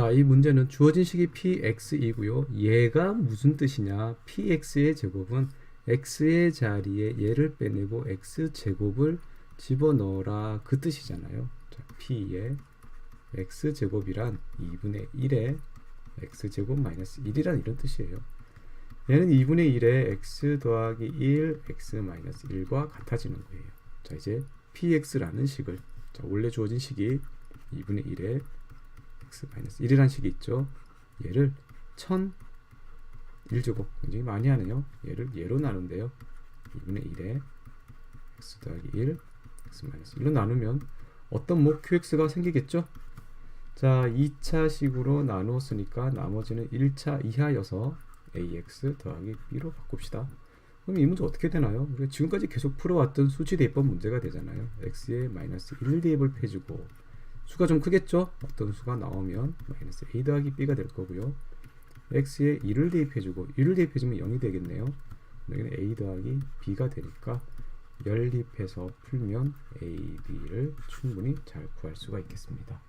자, 이 문제는 주어진 식이 px이고요. 얘가 무슨 뜻이냐? px의 제곱은 x의 자리에 얘를 빼내고 x 제곱을 집어넣어라 그 뜻이잖아요. 자, p의 x 제곱이란 2분의 1의 x 제곱 마이너스 1이란 이런 뜻이에요. 얘는 2분의 1에 x 더하기 1, x 마이너스 1과 같아지는 거예요. 자, 이제 px라는 식을 자, 원래 주어진 식이 2분의 1에 x-1이라는 식이 있죠. 얘를 1001제곱 굉장히 많이 하네요. 얘를 얘로 나눈대요. 2분의 1에 x 더하기 1 x-1로 나누면 어떤 목 qx가 생기겠죠? 자, 2차식으로 나누었으니까 나머지는 1차 이하여서 ax 더하기 b로 바꿉시다. 그럼 이 문제 어떻게 되나요? 우리가 지금까지 계속 풀어왔던 수치 대입법 문제가 되잖아요. x에 마이너스 1 대입을 해주고 수가 좀 크겠죠? 어떤 수가 나오면 마이너스 a 더하기 b가 될 거고요. x에 1을 대입해주고 1을 대입해주면 0이 되겠네요. 여기는 a 더하기 b가 되니까 연립해서 풀면 a, b를 충분히 잘 구할 수가 있겠습니다.